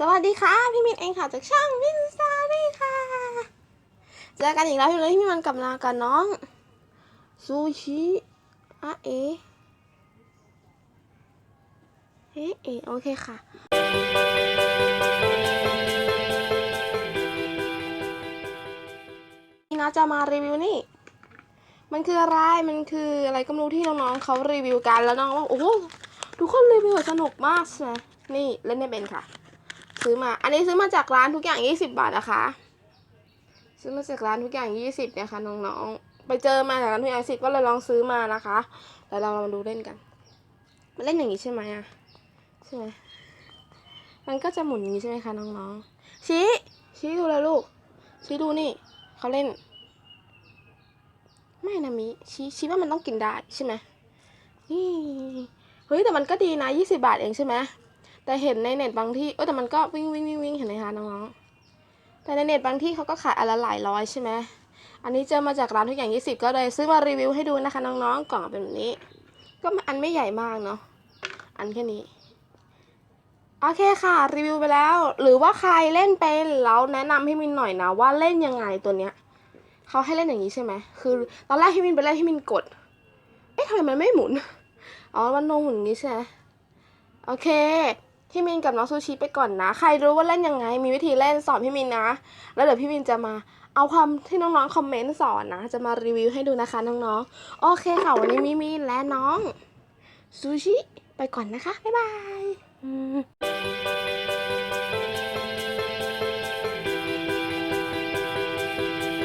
สวัสดีค่ะ พี่มินเองค่ะจากช่องมินซารี่ค่ะเจอกันอีกแล้วอยู่เลยพี่มันกลับมากับน้องซูชิอะเอเอะเอโอเคค่ะนี่นะจะมารีวิวนี่ มันคืออะไรมันคืออะไรก็ไม่รู้ที่น้องๆเขารีวิวกันแล้วน้องว่าโอ้โหทุกคนรีวิวสนุกมากใช่ไหมนี่เล่นไม่เป็นค่ะ ซื้อมา อันนี้ซื้อมาจากร้านทุกอย่าง20บาทนะคะ ซื้อมาจากร้านทุกอย่าง20เนี่ยค่ะน้องๆ ไปเจอมาจากร้านทุกอย่างสิก็เลยลองซื้อมานะคะแล้วเราลองดูเล่นกัน มันเล่นอย่างนี้ใช่ไหมอะใช่ไหมมันก็จะหมุนอย่างนี้ใช่ไหมคะน้องๆ ชี้ ชี้ดูเลยลูก ชี้ดูนี่ เขาเล่น ไม่นะมิ ชี้ชี้ว่ามันต้องกินได้ใช่ไหมนี่เฮ้ยแต่มันก็ดีนะ20บาทเองใช่ไหม แต่เห็นในเน็ตบางที่เออแต่มันก็วิ่งวิ่งวิ่งวิ่งเห็นไหมคะน้องๆแต่ในเน็ตบางที่เขาก็ขายอันละหลายร้อยใช่ไหมอันนี้เจอมาจากร้านทุกอย่าง 20 ก็เลยซื้อมารีวิวให้ดูนะคะน้องๆกล่องเป็นแบบนี้ ก็อันไม่ใหญ่มากเนาะอันแค่นี้โอเคค่ะ รีวิวไปแล้ว หรือว่าใครเล่นเป็นแล้วแนะนำให้มินหน่อยนะว่าเล่นยังไงตัวเนี้ยเขาให้เล่นอย่างนี้ใช่ไหมคือตอนแรกที่มินไปเล่นที่มินกด เอ๊ะทำไมมันไม่หมุนอ๋อมันลงหมุนอย่างนี้ใช่ไหมโอเค พี่มินกับน้องซูชิไปก่อนนะ ใครรู้ว่าเล่นยังไง มีวิธีเล่นสอนพี่มินนะ แล้วเดี๋ยวพี่มินจะมาเอาความที่น้องๆคอมเมนต์สอนนะ จะมารีวิวให้ดูนะคะน้องๆ โอเคค่ะวันนี้มิมินและน้องซูชิไปก่อนนะคะ บ๊ายบาย